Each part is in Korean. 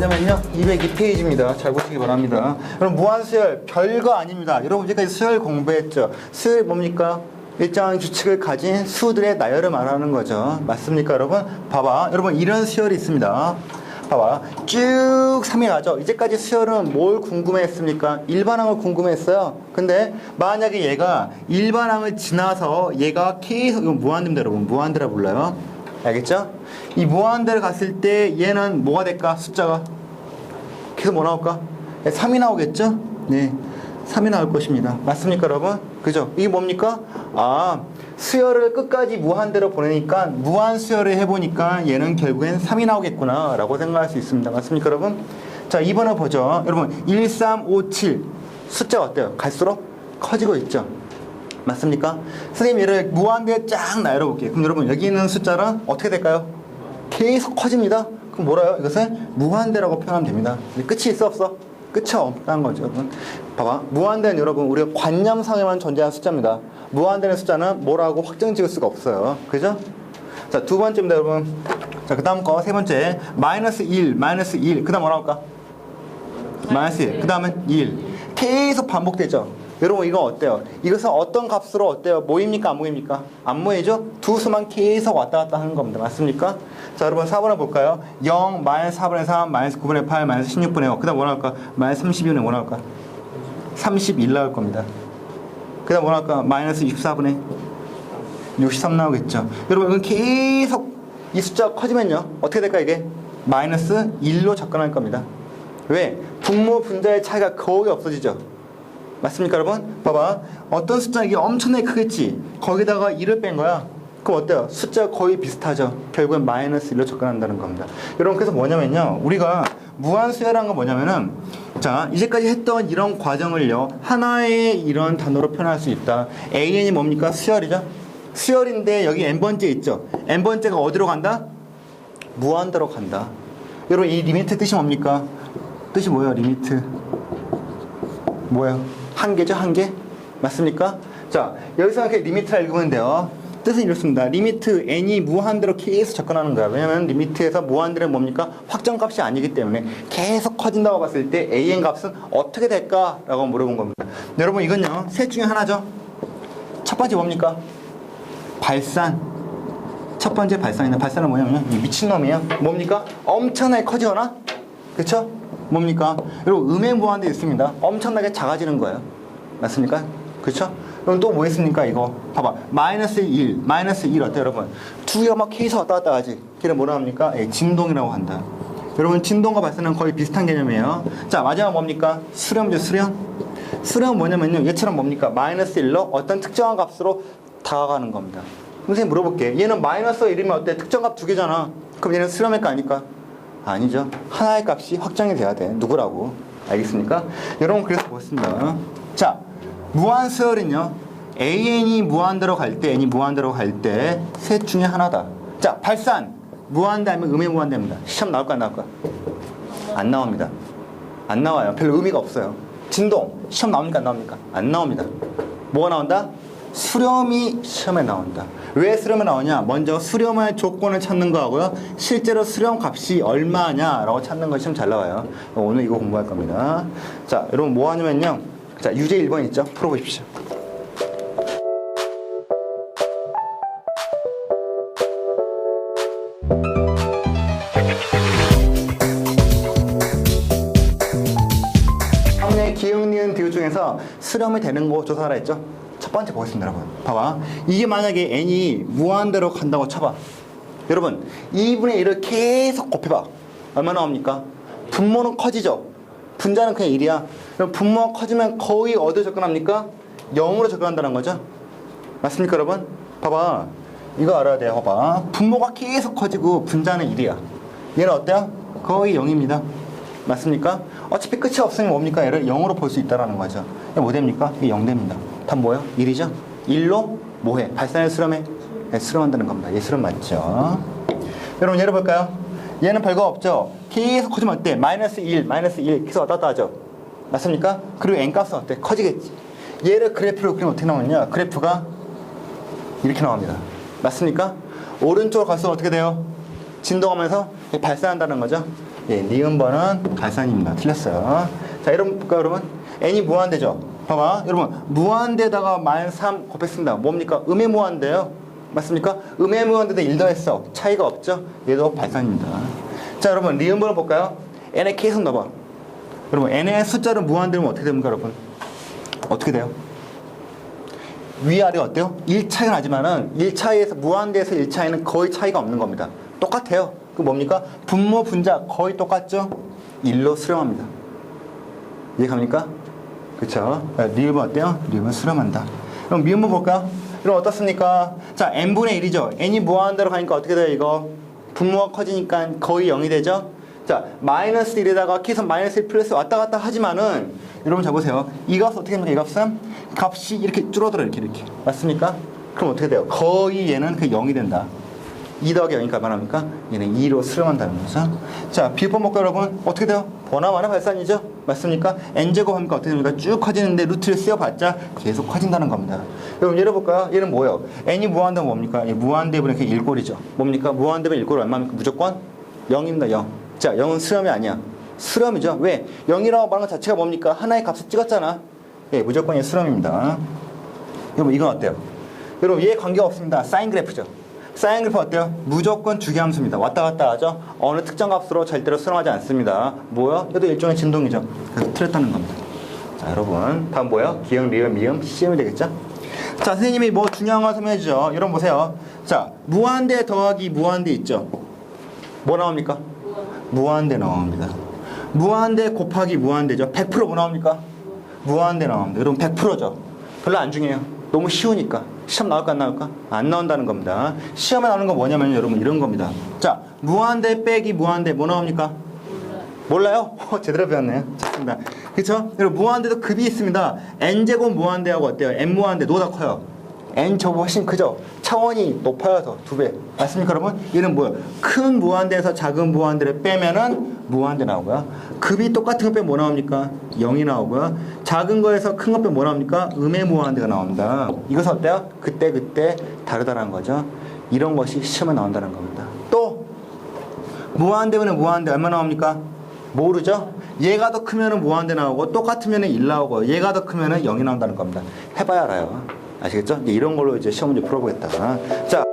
뭐냐면요. 202페이지입니다. 잘 보시기 바랍니다. 여러분 무한수열 별거 아닙니다. 여러분 지금까지 수열 공부했죠. 수열이 뭡니까? 일정한 규칙을 가진 수들의 나열을 말하는 거죠. 맞습니까, 여러분? 봐봐. 여러분 이런 수열이 있습니다. 봐봐. 쭉 3이 가죠. 이제까지 수열은 뭘 궁금해했습니까? 일반항을 궁금했어요. 근데 만약에 얘가 일반항을 지나서 얘가 계속 이건 무한대입니다, 여러분. 무한대라 불러요. 알겠죠? 이 무한대를 갔을 때 얘는 뭐가 될까? 숫자가 계속 뭐 나올까? 3이 나오겠죠? 네. 3이 나올 것입니다. 맞습니까, 여러분? 그죠? 이게 뭡니까? 아, 수열을 끝까지 무한대로 보내니까 무한 수열을 해보니까 얘는 결국엔 3이 나오겠구나 라고 생각할 수 있습니다. 맞습니까, 여러분? 자, 2번을 보죠. 여러분, 1, 3, 5, 7 숫자가 어때요? 갈수록 커지고 있죠? 맞습니까? 선생님 얘를 무한대에 쫙 나열해 볼게요. 그럼 여러분 여기 있는 숫자는 어떻게 될까요? 계속 커집니다. 그럼 뭐라요? 이것을 무한대라고 표현하면 됩니다. 끝이 있어 없어? 끝이 없다는 거죠. 여러분. 봐봐. 무한대는 여러분 우리가 관념상에만 존재하는 숫자입니다. 무한대는 숫자는 뭐라고 확정 지을 수가 없어요. 그죠? 자, 두 번째입니다, 여러분. 자, 그 다음 거, 세 번째. 마이너스 1, 마이너스 1. 그 다음 뭐라 할까? 마이너스 1. 그 다음은 1. 계속 반복되죠. 여러분 이거 어때요? 이것은 어떤 값으로 어때요? 모입니까? 안 모입니까? 안 모이죠? 두 수만 계속 왔다 갔다 하는 겁니다. 맞습니까? 자 여러분 4번을 볼까요? 0, 마이너스 4분의 3, 마이너스 9분의 8, 마이너스 16분의 5. 그 다음 뭐 나올까? 마이너스 32분의 뭐 나올까? 31 나올 겁니다. 그 다음 뭐 나올까? 마이너스 24분의 63 나오겠죠. 여러분 이건 계속 이 숫자가 커지면요. 어떻게 될까 이게? 마이너스 1로 접근할 겁니다. 왜? 분모 분자의 차이가 거의 없어지죠. 맞습니까 여러분? 봐봐. 어떤 숫자 이게 엄청나게 크겠지? 거기다가 1을 뺀 거야. 그럼 어때요? 숫자 거의 비슷하죠. 결국엔 마이너스 1로 접근한다는 겁니다. 여러분 그래서 뭐냐면요. 우리가 무한수열한 건 뭐냐면은 자 이제까지 했던 이런 과정을요. 하나의 이런 단어로 표현할 수 있다. AN이 뭡니까? 수열이죠? 수열인데 여기 n번째 있죠? N번째가 어디로 간다? 무한대로 간다. 여러분 이 리미트 뜻이 뭡니까? 뜻이 뭐예요? 리미트? 뭐예요? 한계죠, 한계? 맞습니까? 자, 여기서 이렇게 리미트를 읽으면 돼요. 뜻은 이렇습니다. 리미트 n이 무한대로 계속 접근하는 거야. 왜냐면 리미트에서 무한대는 뭡니까? 확정값이 아니기 때문에 계속 커진다고 봤을 때 an 값은 어떻게 될까라고 물어본 겁니다. 네, 여러분 이건요. 셋 중에 하나죠. 첫 번째 뭡니까? 발산. 첫 번째 발산이나 발산은 뭐냐면 이 미친놈이에요. 뭡니까? 엄청나게 커지거나 그쵸? 뭡니까? 여러분 음행 무한대 있습니다. 엄청나게 작아지는 거예요. 맞습니까? 그쵸? 그럼 또 뭐 있습니까? 이거 봐봐. 마이너스 1, 마이너스 1 어때요 여러분? 두 개가 막 계속 왔다 갔다 하지. 걔를 뭐라 합니까? 예, 진동이라고 한다. 여러분 진동과 발산은 거의 비슷한 개념이에요. 자 마지막 뭡니까? 수렴이죠 수렴. 수렴은 뭐냐면요. 얘처럼 뭡니까? 마이너스 1로 어떤 특정한 값으로 다가가는 겁니다. 선생님 물어볼게. 얘는 마이너스 1이면 어때? 특정 값 두 개잖아. 그럼 얘는 수렴일 거 아닐까? 아니죠. 하나의 값이 확정이 돼야 돼. 누구라고. 알겠습니까? 여러분 그래서 보겠습니다. 자, 무한수열은요. AN이 무한대로 갈 때, N이 무한대로 갈 때 셋 중에 하나다. 자, 발산. 무한대 하면 음의 무한대입니다. 시험 나올까 안 나올까? 안 나옵니다. 안 나와요. 별로 의미가 없어요. 진동. 시험 나옵니까 안 나옵니까? 안 나옵니다. 뭐가 나온다? 수렴이 시험에 나온다. 왜 수렴에 나오냐? 먼저 수렴할 조건을 찾는 거하고요. 실제로 수렴 값이 얼마냐라고 찾는 것이 좀 잘 나와요. 오늘 이거 공부할 겁니다. 자, 여러분 뭐 하냐면요. 자, 유제 1번 있죠? 풀어보십시오. 기억, 니은, 디귿 중에서 수렴이 되는 거 조사하라 했죠? 첫 번째 보겠습니다, 여러분. 봐봐. 이게 만약에 n이 무한대로 간다고 쳐봐. 여러분, 2분의 1을 계속 곱해봐. 얼마 나 옵니까? 분모는 커지죠? 분자는 그냥 1이야. 그럼 분모가 커지면 거의 어디로 접근합니까? 0으로 접근한다는 거죠? 맞습니까, 여러분? 봐봐. 이거 알아야 돼요, 봐봐. 분모가 계속 커지고 분자는 1이야. 얘는 어때요? 거의 0입니다. 맞습니까? 어차피 끝이 없으면 뭡니까? 얘를 0으로 볼 수 있다는 거죠. 뭐 됩니까? 이게 0 됩니다. 답 뭐예요? 1이죠? 1로 뭐해? 발산에 수렴해? 네, 수렴한다는 겁니다. 얘 수렴 맞죠? 여러분 열어볼까요? 얘는 별거 없죠? 계속 커지면 어때? 마이너스 1, 마이너스 1 계속 왔다 갔다 하죠? 맞습니까? 그리고 n값은 어때? 커지겠지. 얘를 그래프로 그리면 어떻게 나오냐? 그래프가 이렇게 나옵니다. 맞습니까? 오른쪽으로 갈수록 어떻게 돼요? 진동하면서 발산한다는 거죠. 예, 니은 번은 발산입니다. 틀렸어요. 자, 여러분 볼까요, 여러분? n이 무한대죠. 봐봐, 여러분 무한대다가 마이너스 3 곱했습니다. 뭡니까? 음의 무한대요. 맞습니까? 음의 무한대도 1 더했어. 차이가 없죠? 얘도 발산입니다. 자, 여러분 리은번을 볼까요? n에 계속 넣어봐. 여러분 n의 숫자를 무한대면 어떻게 됩니까, 여러분? 어떻게 돼요? 위아래 어때요? 1차이가 나지만은 1차이에서 무한대에서 1차이는 거의 차이가 없는 겁니다. 똑같아요. 그 뭡니까? 분모 분자 거의 똑같죠? 1로 수렴합니다. 이해갑니까? 그쵸? 리을은 어때요? 리을은 수렴한다. 그럼 미음은 볼까요? 그럼 어떻습니까? 자, n분의 1이죠. n이 무한대로 가니까 어떻게 돼요, 이거? 분모가 커지니까 거의 0이 되죠? 자, 마이너스 1에다가 계속 마이너스 1 플러스 왔다 갔다 하지만은 여러분 자 보세요. 이 값은 어떻게 됩니까? 이 값은 값이 이렇게 줄어들어요. 이렇게 이렇게. 맞습니까? 그럼 어떻게 돼요? 거의 얘는 그 0이 된다. 2 더하기 0이니까 말합니까? 얘는 2로 수렴한다는 거죠. 자, 먹고 여러분 어떻게 돼요? 번화만의 발산이죠? 맞습니까? n제곱 하니까 어떻게 됩니까? 쭉 커지는데 루트를 쓰여봤자 계속 커진다는 겁니다. 여러분 예를 볼까요? 얘는 뭐예요? n이 무한대면 뭡니까? 이 무한대분의 그 일꼴이죠. 뭡니까? 무한대면 일꼴 얼마입니까? 무조건 0입니다. 0. 자, 0은 수렴이 아니야. 수렴이죠. 왜? 0이라고 말하는 것 자체가 뭡니까? 하나의 값을 찍었잖아. 예, 무조건 이 수렴입니다. 여러분 이건 어때요? 여러분 얘 관계가 없습니다. 사인 그래프죠. 사인 그래프 어때요? 무조건 주기함수입니다. 왔다 갔다 하죠. 어느 특정 값으로 절대로 수렴하지 않습니다. 뭐요? 얘도 일종의 진동이죠. 그래서 틀렸다는 겁니다. 자 여러분 다음 뭐예요? 기억, 리을, 미음, CM이 되겠죠? 자 선생님이 뭐 중요한 거 설명해 주죠. 여러분 보세요. 자 무한대 더하기 무한대 있죠. 뭐 나옵니까? 무한대 나옵니다. 무한대 곱하기 무한대죠. 100%뭐 나옵니까? 무한대 나옵니다. 여러분 100%죠. 별로 안 중요해요. 너무 쉬우니까. 시험 나올까 안 나올까? 안 나온다는 겁니다. 시험에 나오는 건 뭐냐면 여러분 이런 겁니다. 자, 무한대 빼기 무한대 뭐 나옵니까? 몰라요? 어, 제대로 배웠네요. 좋습니다. 그쵸? 여러분 무한대도 급이 있습니다. n제곱 무한대하고 어때요? n 무한대 노다 커요. N 저보다 훨씬 크죠? 차원이 높아요 더두 배. 맞습니까 여러분? 얘는 뭐예요? 큰 무한대에서 작은 무한대를 빼면은 무한대 나오고요. 급이 똑같은 거 빼면 뭐 나옵니까? 0이 나오고요. 작은 거에서 큰 거 빼면 뭐 나옵니까? 음의 무한대가 나옵니다. 이것은 어때요? 그때 그때 다르다는 거죠. 이런 것이 시험에 나온다는 겁니다. 또 무한대면 무한대 얼마 나옵니까? 모르죠? 얘가 더 크면 무한대 나오고 똑같으면 1 나오고 얘가 더 크면 0이 나온다는 겁니다. 해봐야 알아요. 아시겠죠? 이런 걸로 이제 시험 문제 풀어보겠다. 자.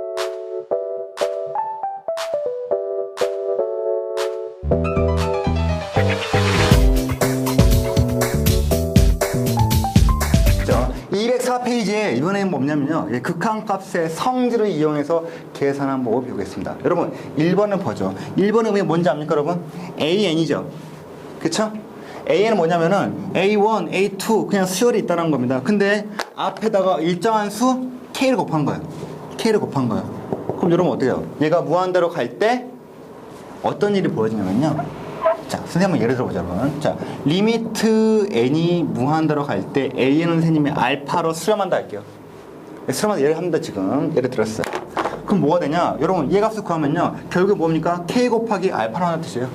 자, 204페이지에 이번에는 뭐냐면요. 예, 극한값의 성질을 이용해서 계산한 법을 배우겠습니다. 여러분, 1번은 보죠. 1번 의미 뭔지 압니까, 여러분? AN이죠. 그쵸? AN은 뭐냐면은 A1, A2 그냥 수열이 있다는 겁니다. 근데 앞에다가 일정한 수 K를 곱한 거예요. K를 곱한 거예요. 그럼 여러분 해요? 얘가 무한대로 갈 때 어떤 일이 벌어지냐면요. 자, 선생님 한번 예를 들어보자, 여러분. 자, 리미트 n이 무한대로 갈 때 a는 선생님이 알파로 수렴한다 할게요. 수렴한다 예를 합니다, 지금. 예를 들었어요. 그럼 뭐가 되냐? 여러분, 얘 값을 구하면요. 결국 뭡니까? k 곱하기 알파라는 뜻이에요.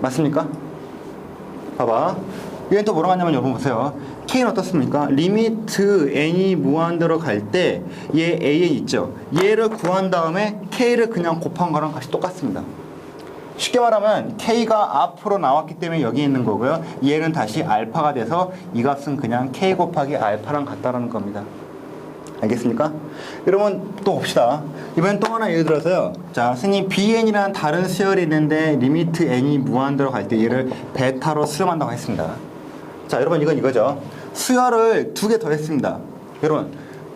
맞습니까? 봐봐. 얘는 또 뭐라고 하냐면 여러분 보세요. K는 어떻습니까? 리미트 n이 무한대로 갈 때 얘 an 있죠. 얘를 구한 다음에 K를 그냥 곱한 거랑 값이 똑같습니다. 쉽게 말하면 K가 앞으로 나왔기 때문에 여기 있는 거고요. 얘는 다시 알파가 돼서 이 값은 그냥 K 곱하기 알파랑 같다라는 겁니다. 알겠습니까? 여러분 또 봅시다. 이번엔 또 하나 예를 들어서요. 자, 선생님 bn이라는 다른 수열이 있는데 리미트 n이 무한대로 갈 때 얘를 베타로 수렴한다고 했습니다. 자, 여러분 이건 이거죠. 수열을 두 개 더했습니다. 여러분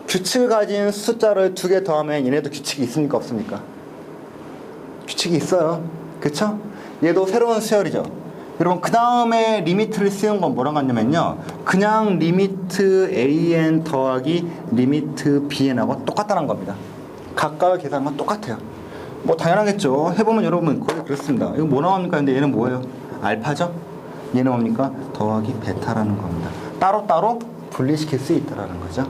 규칙을 가진 숫자를 두 개 더하면 얘네도 규칙이 있습니까 없습니까? 규칙이 있어요. 그쵸? 얘도 새로운 수열이죠. 여러분 그 다음에 리미트를 쓰는 건 뭐랑 같냐면요. 그냥 리미트 an 더하기 리미트 bn하고 똑같다는 겁니다. 각각을 계산한 건 똑같아요. 뭐 당연하겠죠. 해보면 여러분 거의 그렇습니다. 이거 뭐 나옵니까? 근데 얘는 뭐예요? 알파죠? 얘는 뭡니까? 더하기 베타라는 겁니다. 따로따로 분리시킬 수 있다는 거죠.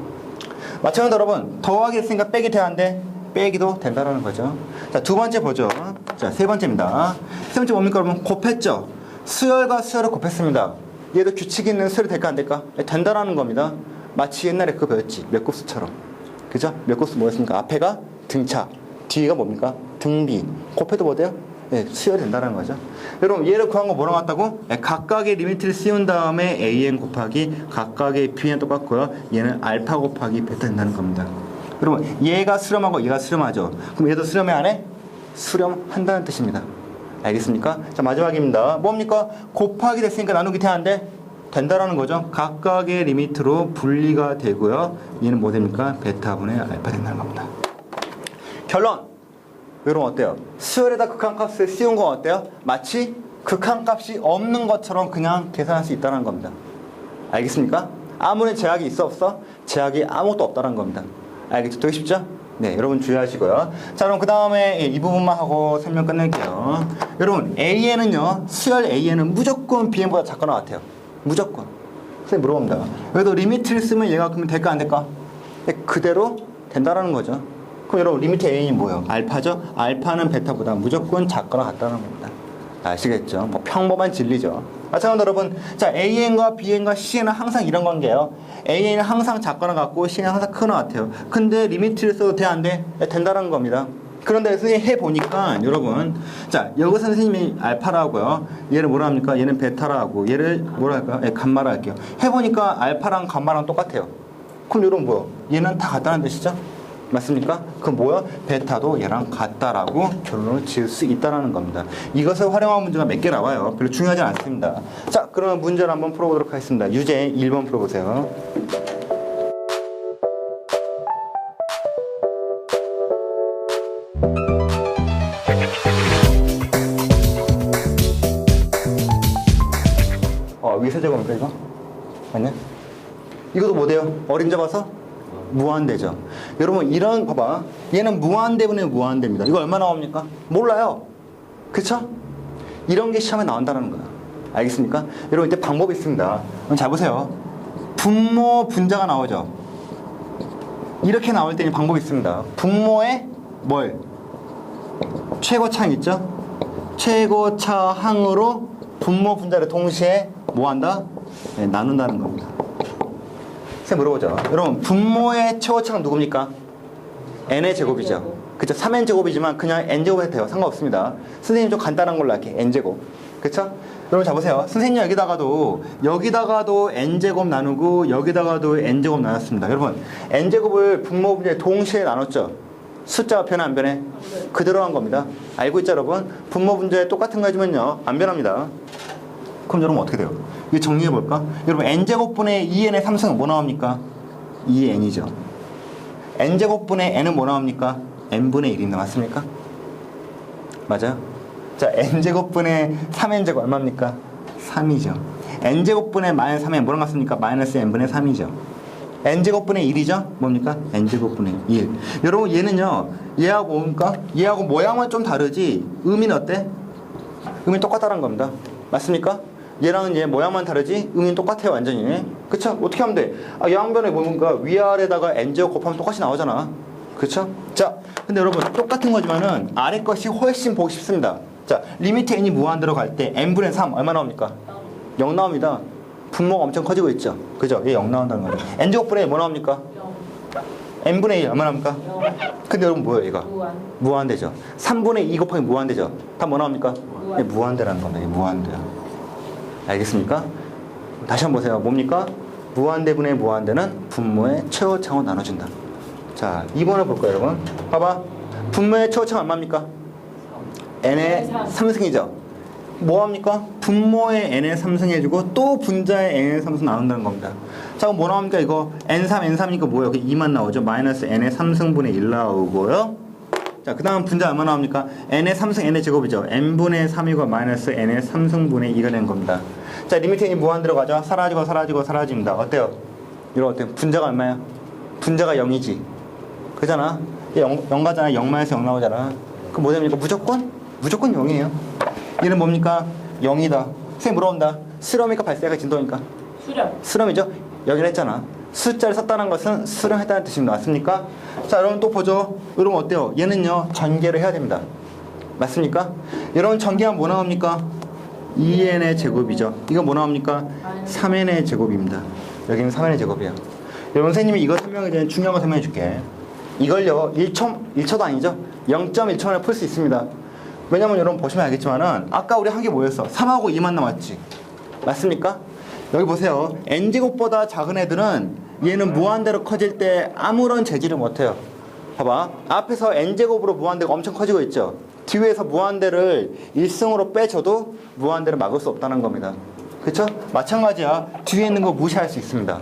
마찬가지로 여러분 더하기 했으니까 빼기 하는데 빼기도 된다는 거죠. 자, 두 번째 보죠. 자, 세 번째입니다. 세 번째 뭡니까, 여러분? 곱했죠? 수열과 수열을 곱했습니다. 얘도 규칙 있는 수열이 될까, 안 될까? 네, 된다라는 겁니다. 마치 옛날에 그거 배웠지. 몇 곱수처럼. 그죠? 몇 곱수 뭐였습니까? 앞에가 등차, 뒤가 뭡니까? 등비 곱해도 뭐 돼요? 네, 수열이 된다는 거죠. 여러분 얘를 구한 거 뭐라고 했다고? 네, 각각의 리미트를 씌운 다음에 an 곱하기 각각의 bn 똑같고요. 얘는 알파 곱하기 베타 된다는 겁니다. 여러분 얘가 수렴하고 얘가 수렴하죠. 그럼 얘도 수렴해 안 해? 수렴한다는 뜻입니다. 알겠습니까? 자 마지막입니다. 뭡니까? 곱하기 됐으니까 나누기 돼안돼? 된다라는 거죠. 각각의 리미트로 분리가 되고요. 얘는 뭐 됩니까? 베타분의 알파 된다는 겁니다. 결론. 여러분 어때요? 수열에다 극한값을 씌운 건 어때요? 마치 극한값이 없는 것처럼 그냥 계산할 수 있다는 겁니다. 알겠습니까? 아무리 제약이 있어 없어? 제약이 아무것도 없다는 겁니다. 알겠죠? 되게 쉽죠? 네, 여러분 주의하시고요. 자, 그럼 그 다음에 이 부분만 하고 설명 끝낼게요. 여러분, AN은요, 수열 AN은 무조건 BN보다 작거나 같아요. 무조건. 선생님 물어봅니다. 여기도 리미트를 쓰면 얘가 그러면 될까 안 될까? 네, 그대로 된다라는 거죠. 그럼 여러분 리미트 A이 뭐예요? 알파죠? 알파는 베타보다 무조건 작거나 같다는 겁니다. 아시겠죠? 뭐 평범한 진리죠. 마찬가지로 여러분, 자 AN과 BN과 CN은 항상 이런 관계예요. AN은 항상 작거나 같고 CN은 항상 크거나 같아요. 근데 리미트를 써도 돼 안 돼? 네, 된다는 겁니다. 그런데 선생님이 해보니까 여러분 자 여기서 선생님이 알파라고요 얘를 뭐라 합니까 얘는 베타라고 얘를 뭐라 할까요 예, 감마라 할게요 해보니까 알파랑 감마랑 똑같아요 그럼 여러분 뭐야 얘는 다 같다는 뜻이죠 맞습니까 그럼 뭐야 베타도 얘랑 같다라고 결론을 지을 수 있다라는 겁니다 이것을 활용한 문제가 몇 개 나와요 별로 중요하지 않습니다 자 그러면 문제를 한번 풀어보도록 하겠습니다 유제 1번 풀어보세요 어, 위에 세제곱입니까, 이거? 아니야? 이것도 뭐 돼요? 어림 잡아서? 무한대죠. 여러분, 이런, 봐봐. 얘는 무한대분의 무한대입니다. 이거 얼마 나옵니까? 몰라요. 그쵸? 이런 게 시험에 나온다는 거야. 알겠습니까? 여러분, 이때 방법이 있습니다. 그럼 잘 보세요. 분모 분자가 나오죠. 이렇게 나올 때는 방법이 있습니다. 분모의 뭘? 최고차항 있죠? 최고차항으로 분모 분자를 동시에 뭐 한다? 네, 나눈다는 겁니다. 선생님 물어보죠. 여러분 분모의 최고차항 누굽니까? n의 제곱이죠. 그쵸? 3n 제곱이지만 그냥 n 제곱 해도 돼요. 상관없습니다. 선생님 좀 간단한 걸로 할게. n 제곱. 그쵸? 여러분 자 보세요. 선생님 여기다가도 여기다가도 n 제곱 나누고 여기다가도 n 제곱 나눴습니다. 여러분 n 제곱을 분모 분자에 동시에 나눴죠. 숫자가 변해 안 변해? 그대로 한 겁니다. 알고 있죠 여러분? 분모 분자에 똑같은 거 해주면요 안 변합니다. 그럼 여러분 어떻게 돼요? 이거 정리해 볼까? 여러분 n제곱분의 2n의 3승은 뭐 나옵니까? 2n이죠. n제곱분의 n은 뭐 나옵니까? n분의 1입니다. 맞습니까? 맞아요? 자 n제곱분의 3n제곱 얼마입니까? 3이죠. n제곱분의 마이너스 3은 뭐랑 같습니까? 마이너스 n분의 3이죠. n제곱분의 1이죠? 뭡니까? n제곱분의 1. 여러분 얘는요 얘하고 뭡니까? 얘하고 모양은 좀 다르지 의미는 어때? 의미 똑같다는 겁니다. 맞습니까? 얘랑은 얘 모양만 다르지 의미는 똑같아요 완전히. 그쵸? 어떻게 하면 돼? 아, 양변에 뭔가 위아래다가 n제곱 곱하면 똑같이 나오잖아. 그쵸? 자, 근데 여러분 똑같은 거지만은 아래 것이 훨씬 보기 쉽습니다. 자, 리미트 n이 무한대로 갈 때 n분의 3 얼마 나옵니까? 0 나옵니다. 분모가 엄청 커지고 있죠. 그죠? 얘 0 나온다는 거죠. n제곱분의 뭐 나옵니까? n분의 1 얼마 나옵니까? 근데 여러분 뭐예요 얘가? 무한. 무한대죠. 3분의 2 곱하기 무한대죠. 다 뭐 나옵니까? 무한. 네, 무한대라는 겁니다. 이게 무한대요. 알겠습니까? 다시 한번 보세요. 뭡니까? 무한대분의 무한대는 분모의 최고차로 나눠준다. 자, 2번을 볼까요, 여러분? 봐봐. 분모의 최고차가 얼마입니까? n의 3승이죠. 뭐 합니까? 분모의 n의 3승 해주고 또 분자의 n의 3승 나눈다는 겁니다. 자, 그럼 뭐 나옵니까? 이거 n3, n3이니까 뭐예요? 그 2만 나오죠. 마이너스 n의 3승분의 1 나오고요. 자, 그 다음 분자 얼마 나옵니까? n의 3승 n의 제곱이죠. n분의 3이고 마이너스 n의 3승분의 2가 된 겁니다. 자, 리미트 n이 무한 들어가죠. 사라지고 사라지고 사라집니다. 어때요? 이런 어때요? 분자가 얼마야? 분자가 0이지. 그잖아. 0, 0 가잖아. 0 마이너스 0 나오잖아. 그럼 뭐 됩니까? 무조건? 무조건 0이에요. 얘는 뭡니까? 0이다. 선생님 물어본다. 실험이니까 발생가 진도니까? 수렴. 수렴이죠? 여기는 했잖아. 숫자를 썼다는 것은 수렴했다는 뜻입니다. 맞습니까? 자, 여러분 또 보죠. 여러분 어때요? 얘는요, 전개를 해야 됩니다. 맞습니까? 여러분 전개하면 뭐 나옵니까? 2n의 제곱이죠. 이거 뭐 나옵니까? 3n의 제곱입니다. 여기는 3n의 제곱이에요. 여러분 선생님이 이거 설명하기 전에 중요한 거 설명해 줄게. 이걸요 1초 1초도 아니죠 0.1초 만에 풀 수 있습니다 왜냐면 여러분 보시면 알겠지만은 아까 우리 한 게 뭐였어 3하고 2만 남았지 맞습니까 여기 보세요 n제곱보다 작은 애들은 얘는 무한대로 커질 때 아무런 재질을 못해요 봐봐 앞에서 n제곱으로 무한대가 엄청 커지고 있죠 뒤에서 무한대를 1승으로 빼줘도 무한대를 막을 수 없다는 겁니다 그쵸? 마찬가지야 뒤에 있는 거 무시할 수 있습니다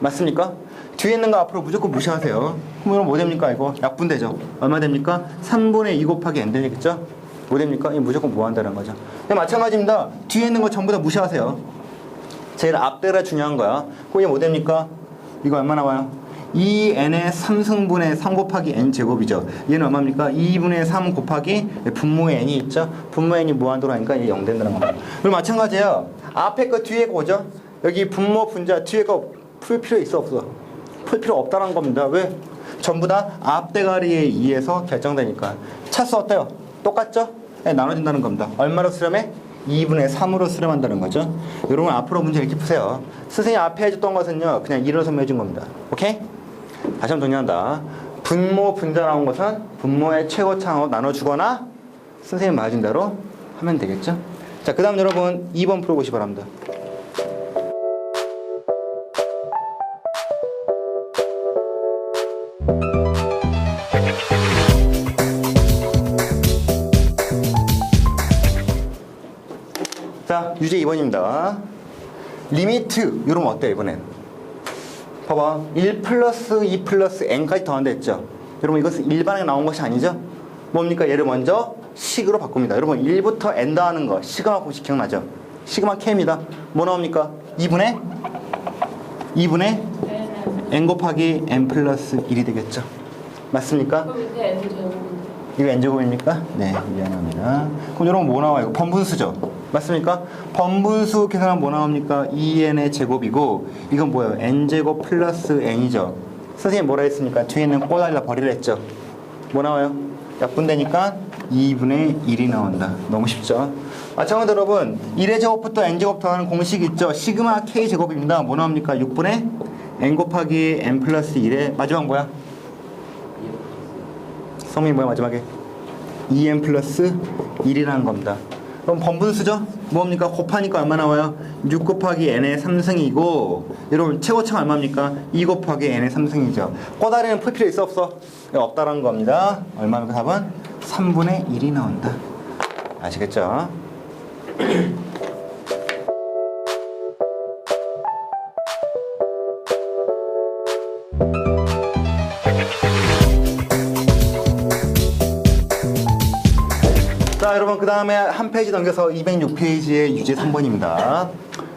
맞습니까? 뒤에 있는 거 앞으로 무조건 무시하세요. 그럼 뭐 됩니까 이거? 약분되죠. 얼마 됩니까? 3분의 2 곱하기 n 되겠죠? 뭐 됩니까? 이 무조건 무한다는 거죠. 마찬가지입니다. 뒤에 있는 거 전부 다 무시하세요. 제일 앞대가 중요한 거야. 그럼 이게 뭐 됩니까? 이거 얼마 나 와요? 2n의 3승분의 3 곱하기 n 제곱이죠. 얘는 얼마입니까? 2분의 3 곱하기 분모의 n이 있죠. 분모의 n이 무한도로 하니까 이게 0 된다는 겁니다. 그리고 마찬가지예요. 앞에 거 뒤에 거 오죠? 여기 분모 분자 뒤에 거 풀 필요 있어 없어? 풀 필요 없다는 겁니다. 왜? 전부 다 앞대가리에 의해서 결정되니까. 차수 어때요? 똑같죠? 네, 나눠진다는 겁니다. 얼마로 수렴해? 2분의 3으로 수렴한다는 거죠. 여러분 앞으로 문제 이렇게 푸세요. 선생님 앞에 해줬던 것은요. 그냥 1로 설명해 준 겁니다. 오케이? 다시 한번 정리한다. 분모 분자 나온 것은 분모의 최고차로 나눠주거나 선생님 말해준 대로 하면 되겠죠? 자, 그 다음 여러분 2번 풀어보시 기 바랍니다. 유제 2번입니다. 리미트, 이러면 어때요, 이번엔? 봐봐. 1 플러스 2 플러스 n까지 더한다 했죠? 여러분, 이것은 일반에 나온 것이 아니죠? 뭡니까? 얘를 먼저 식으로 바꿉니다. 여러분, 1부터 n 더하는 거, 시그마 공식 기억나죠? 시그마 k입니다. 뭐 나옵니까? 2분의? 2분의 n 곱하기 n 플러스 1이 되겠죠? 맞습니까? 밑에 n 이거 n제곱입니까? 네, 미안합니다. 그럼 여러분 뭐 나와요? 번분수죠? 맞습니까? 번분수 계산하면 뭐 나옵니까? 2n의 제곱이고 이건 뭐예요? n제곱 플러스 n이죠. 선생님 뭐라 했습니까? 뒤에 있는 꼬달라 버리라 했죠? 뭐 나와요? 약분되니까 2분의 1이 나온다. 너무 쉽죠? 마찬가지로 여러분 1의 제곱부터 n제곱 더하는 공식 있죠? 시그마 k제곱입니다. 뭐 나옵니까? 6분의 n 곱하기 n 플러스 1의 마지막 뭐야? 성명이 뭐야 마지막에 2n 플러스 1이라는 겁니다 그럼 번분 수죠? 뭡니까? 곱하니까 얼마 나와요? 6 곱하기 n의 3승이고 여러분 최고차가 얼마입니까? 2 곱하기 n의 3승이죠 꼬다리는 풀 필요 있어 없어? 네, 없다라는 겁니다 얼마입니까 답은? 3분의 1이 나온다 아시겠죠? 다음에 한 페이지 넘겨서 206페이지의 유제 3번입니다.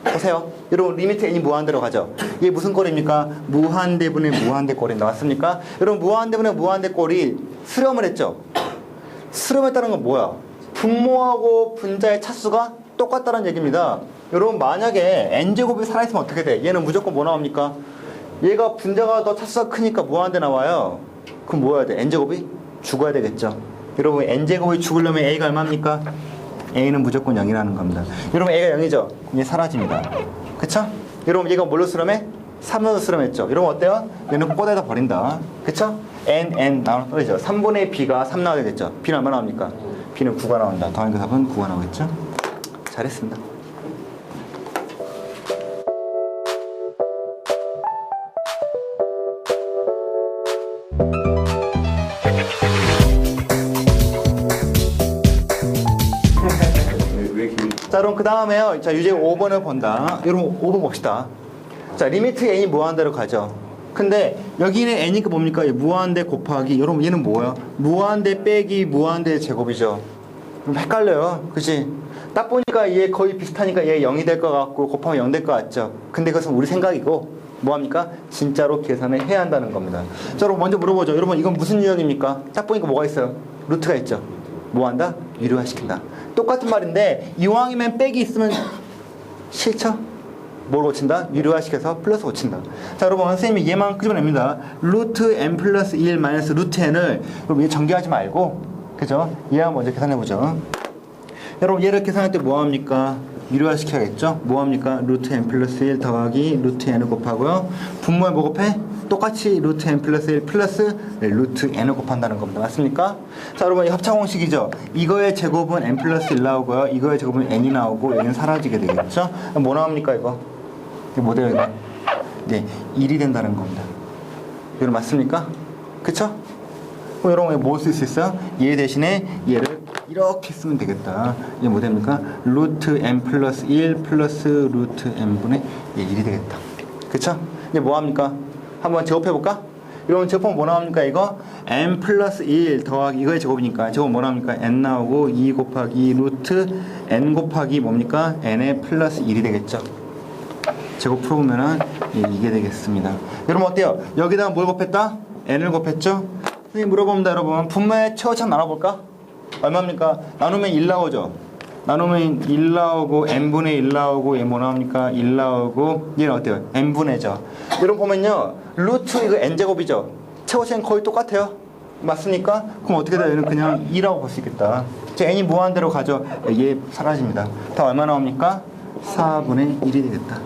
보세요. 여러분 리미트 n이 무한대로 가죠? 이게 무슨 꼴입니까? 무한대분의 무한대 꼴이 나왔습니까? 여러분 무한대분의 무한대 꼴이 수렴을 했죠? 수렴했다는 건 뭐야? 분모하고 분자의 차수가 똑같다는 얘기입니다. 여러분 만약에 n제곱이 살아있으면 어떻게 돼? 얘는 무조건 뭐 나옵니까? 얘가 분자가 더 차수가 크니까 무한대 나와요. 그럼 뭐 해야 돼? N제곱이 죽어야 되겠죠 여러분 n제곱이 죽으려면 a가 얼마입니까? a는 무조건 0이라는 겁니다. 여러분 a가 0이죠? 얘 사라집니다. 그쵸? 여러분 얘가 뭘로 수렴해? 3으로 수렴했죠? 여러분 어때요? 얘는 꼬대다 버린다. 그쵸? n, n 나오는 떨어지죠? 3분의 b가 3 나오게 됐죠? b는 얼마 나옵니까? b는 9가 나온다. 더하니까 답은 9가 나오겠죠? 잘했습니다. 자, 그럼 그 다음에요. 자, 유제 5번을 본다. 여러분, 5번 봅시다. 자, 리미트 n이 무한대로 가죠. 근데 여기는 n이니까 뭡니까? 무한대 곱하기. 여러분, 얘는 뭐예요? 무한대 빼기 무한대 제곱이죠. 그럼 헷갈려요. 그치? 딱 보니까 얘 거의 비슷하니까 얘 0이 될 것 같고 곱하면 0 될 것 같죠. 근데 그것은 우리 생각이고 뭐합니까? 진짜로 계산을 해야 한다는 겁니다. 자, 여러분 먼저 물어보죠. 여러분 이건 무슨 유형입니까? 딱 보니까 뭐가 있어요? 루트가 있죠. 뭐 한다? 유료화시킨다. 똑같은 말인데 이왕이면 빼기 있으면 싫죠? 뭘 고친다? 유료화시켜서 플러스 고친다. 자, 여러분 선생님이 얘만 끄집어냅니다. 루트 n 플러스 1 마이너스 루트 n을 그럼 얘 전개하지 말고 그죠? 얘만 먼저 계산해보죠. 여러분 얘를 계산할 때 뭐합니까? 유료화 시켜야겠죠? 뭐합니까? 루트 n 플러스 1 더하기 루트 n을 곱하고요. 분모에 뭐 곱해? 똑같이 루트 n 플러스 1 플러스 루트 n을 곱한다는 겁니다. 맞습니까? 자, 여러분 이 합차 공식이죠. 이거의 제곱은 n 플러스 1 나오고요. 이거의 제곱은 n이 나오고 얘는 사라지게 되겠죠. 뭐 나옵니까 이거? 뭐 돼요 이거? 네, 1이 된다는 겁니다. 이거 맞습니까? 그쵸? 그럼 여러분 뭐쓸 수 있어요? 얘 대신에 얘를 이렇게 쓰면 되겠다. 이게 뭐 됩니까? 루트 n 플러스 1 플러스 루트 n분의 얘 1이 되겠다. 그쵸? 이제 뭐 합니까? 한번 제곱해볼까? 여러분 제곱하면 뭐 나옵니까 이거? n 플러스 1 더하기 이거의 제곱이니까 제곱 뭐 나옵니까? n 나오고 2 곱하기 루트 n 곱하기 뭡니까? n의 플러스 1이 되겠죠. 제곱 풀어보면은 예, 이게 되겠습니다. 여러분 어때요? 여기다 뭘 곱했다? n을 곱했죠? 선생님 물어봅니다 여러분 분모의 최고차 나눠볼까? 얼마입니까? 나누면 1 나오죠? 나누면 1 나오고 n분의 1 나오고 얘 뭐 나옵니까? 1 나오고 얘는 어때요? n분의죠 여러분 보면요 루트 이거 n제곱이죠? 최고차는 거의 똑같아요 맞습니까? 그럼 어떻게 돼요? 얘는 그냥 2라고 볼 수 있겠다 제 n이 무한대로 가죠? 얘 사라집니다 다 얼마 나옵니까? 4분의 1이 되겠다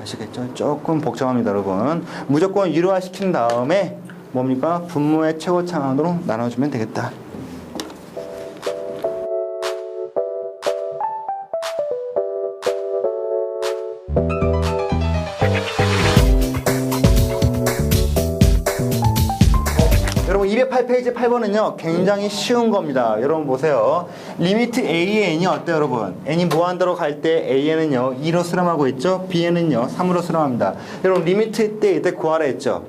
아시겠죠? 조금 복잡합니다, 여러분. 무조건 유료화 시킨 다음에 뭡니까? 분모의 최고 차항으로 나눠주면 되겠다. 여러분 208페이지 8번은요 굉장히 쉬운 겁니다. 여러분 보세요. 리미트 AN이 어때요 여러분? N이 무한대로 갈 때 AN은요 2로 수렴하고 있죠? BN은요 3으로 수렴합니다. 여러분 리미트 때 이때 구하라 했죠?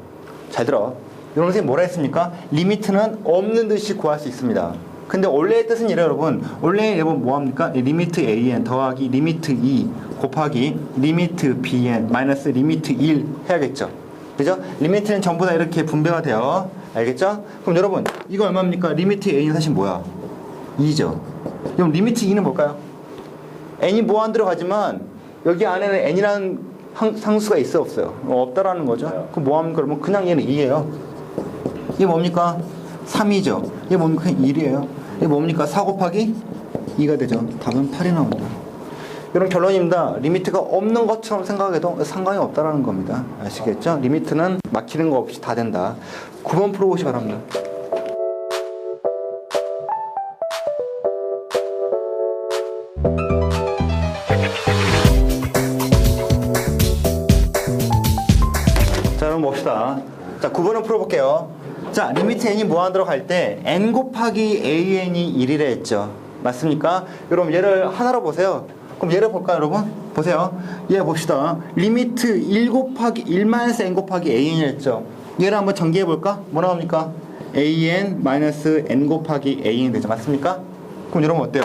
잘 들어. 여러분 선생님 뭐라 했습니까? 리미트는 없는 듯이 구할 수 있습니다. 근데 원래의 뜻은 이래요 여러분. 원래 여러분 뭐합니까? 리미트 AN 더하기 리미트 2 곱하기 리미트 BN 마이너스 리미트 1 해야겠죠? 그죠? 리미트는 전부 다 이렇게 분배가 돼요. 알겠죠? 그럼 여러분, 이거 얼마입니까? 리미트 A는 사실 뭐야? 2죠. 그럼 리미트 2는 뭘까요? N이 무한대로 가지만 여기 안에는 N이라는 항- 상수가 있어 없어요? 어, 없다라는 거죠. 그럼 뭐합니까? 그러면 그냥 얘는 2예요. 이게 뭡니까? 3이죠. 이게 뭡니까? 1이에요. 이게 뭡니까? 4 곱하기 2가 되죠. 답은 8이 나온다. 이런 결론입니다. 리미트가 없는 것처럼 생각해도 상관이 없다라는 겁니다. 아시겠죠? 리미트는 막히는 거 없이 다 된다. 9번 풀어보시 바랍니다. 자, 그럼 봅시다. 자, 9번을 풀어볼게요. 자, 리미트 n이 무한대로 갈 때 n 곱하기 an이 1이라 했죠. 맞습니까? 여러분 얘를 하나로 보세요. 그럼 얘를 볼까요, 여러분? 보세요. 얘 봅시다. 리미트 1 곱하기 1 마이너스 n 곱하기 an이 했죠. 얘를 한번 전개해 볼까? 뭐 나옵니까? an 마이너스 n 곱하기 an이 되죠. 맞습니까? 그럼 여러분 어때요?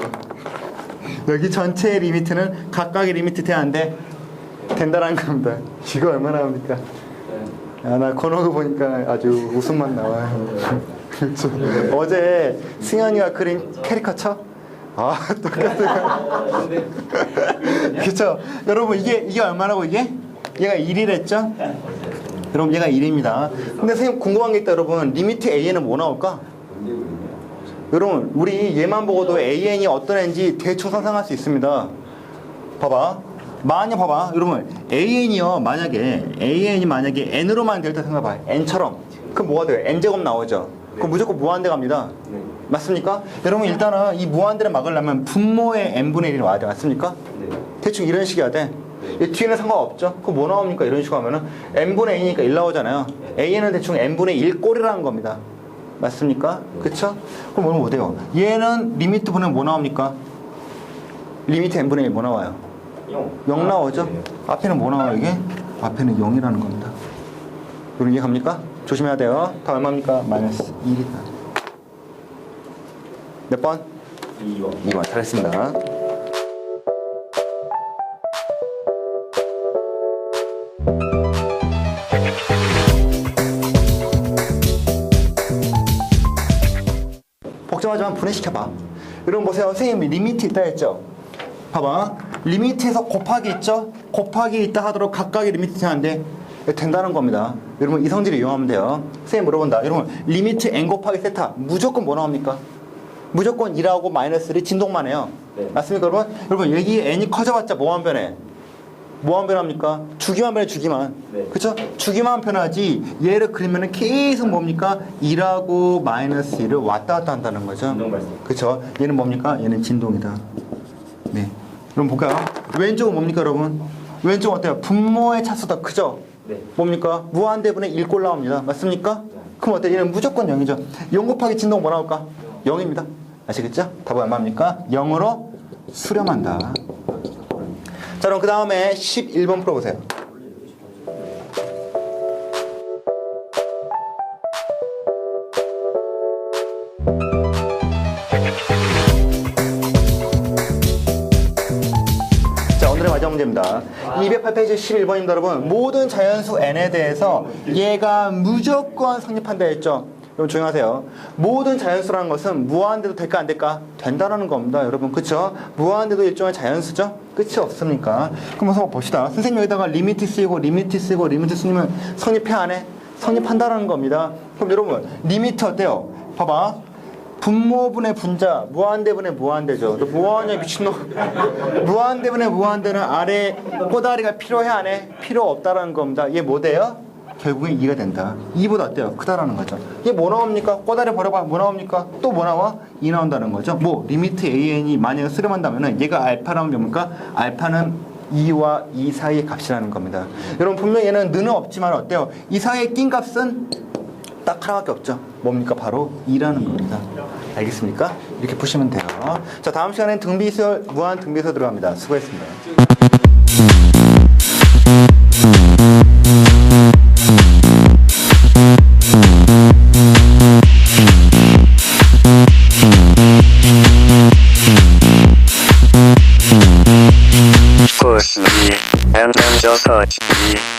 여기 전체의 리미트는 각각의 리미트 돼안돼 된다라는 겁니다. 이거 얼마나 합니까? 야, 나 코너그 보니까 아주 웃음만 나와요. 어제 승현이가 그린 캐리커처? 아, 똑같아요. 그쵸? 여러분, 이게, 이게 얼마라고, 이게? 얘가 1이랬죠? 여러분, 얘가 1입니다. 근데 선생님 궁금한 게 있다, 여러분. 리미트 AN은 뭐 나올까? 여러분, 우리 얘만 보고도 AN이 어떤 애인지 대충 상상할 수 있습니다. 봐봐. 만약 봐봐. 여러분, AN이요. 만약에, AN이 만약에 N으로만 될 때 생각해봐. N처럼. 그럼 뭐가 돼요? N제곱 나오죠? 그럼 무조건 무한대 갑니다. 맞습니까? 여러분, 일단은 이 무한대를 막으려면 분모의 N분의 1이 와야 돼. 맞습니까? 대충 이런 식이어야 돼. 이 뒤에는 상관없죠? 그럼 뭐 나옵니까? 이런 식으로 하면은 N분의 A니까 1 나오잖아요. AN은 대충 N분의 1 꼴이라는 겁니다. 맞습니까? 그쵸? 그럼 오늘 못해요. 얘는 리미트 보내면 뭐 나옵니까? 리미트 N분의 1 뭐 나와요? 0 나오죠? 앞에는 뭐 나와요 이게? 앞에는 0이라는 겁니다. 여러분 이해 갑니까? 조심해야 돼요. 다 얼마입니까? 마이너스 1이다. 몇 번? 2번. 2번. 잘했습니다. 복잡하지만 분해시켜봐. 여러분 보세요. 선생님이 리미트 있다 했죠? 봐봐. 리미트에서 곱하기 있죠? 곱하기 있다 하도록 각각의 리미트 하는데 된다는 겁니다. 여러분 이 성질을 이용하면 돼요. 선생님 물어본다. 여러분 리미트 n 곱하기 세타 무조건 뭐 나옵니까? 무조건 1하고 마이너스를 진동만 해요. 네. 맞습니까 여러분? 여러분 여기 n이 커져봤자 뭐만 변해? 뭐만 변합니까? 주기만 변해 주기만. 네. 그쵸? 주기만 변하지 얘를 그리면은 계속 뭡니까? 2하고 마이너스 1을 왔다 갔다 한다는 거죠. 그쵸? 얘는 뭡니까? 얘는 진동이다. 네. 그럼 볼까요? 왼쪽은 뭡니까 여러분? 왼쪽 어때요? 분모의 차수다. 크죠? 네. 뭡니까? 무한대분의 1꼴 나옵니다. 맞습니까? 그럼 어때? 얘는 무조건 0이죠. 0 곱하기 진동 뭐 나올까? 0입니다. 아시겠죠? 답은 얼마입니까? 0으로 수렴한다. 자, 그럼 그 다음에 11번 풀어보세요. 자, 오늘의 마지막 문제입니다. 208페이지 11번입니다, 여러분. 모든 자연수 n에 대해서 얘가 무조건 성립한다 했죠. 여러분 조용하세요. 모든 자연수라는 것은 무한대도 될까 안 될까? 된다라는 겁니다, 여러분. 그쵸? 무한대도 일종의 자연수죠? 끝이 없습니까? 그럼 한번 봅시다. 선생님 여기다가 리미트 쓰이고 리미트 쓰이고 리미트 쓰면 성립해 안 해? 성립한다라는 겁니다. 그럼 여러분 리미트 어때요? 봐봐. 분모분의 분자, 무한대분의 무한대죠. 너 뭐하냐 미친놈. 무한대분의 무한대는 아래 꼬다리가 필요해 안 해? 필요 없다라는 겁니다. 얘뭐 돼요? 결국엔 2가 된다. 2보다 어때요? 크다라는 거죠. 얘뭐 나옵니까? 꼬다리 버려봐. 뭐 나옵니까? 또 뭐 나와? 2 나온다는 거죠. 뭐 리미트 an이 만약에 수렴한다면 은 얘가 알파라면 뭡니까? 알파는 2와 2 사이의 값이라는 겁니다. 여러분 분명 얘는 느는 없지만 어때요? 이 사이에 낀 값은 딱 하나밖에 없죠. 뭡니까? 바로 2라는 겁니다. 알겠습니까? 이렇게 푸시면 돼요. 자, 다음 시간엔 등비수열, 무한 등비수 들어갑니다. 수고했습니다. よそを。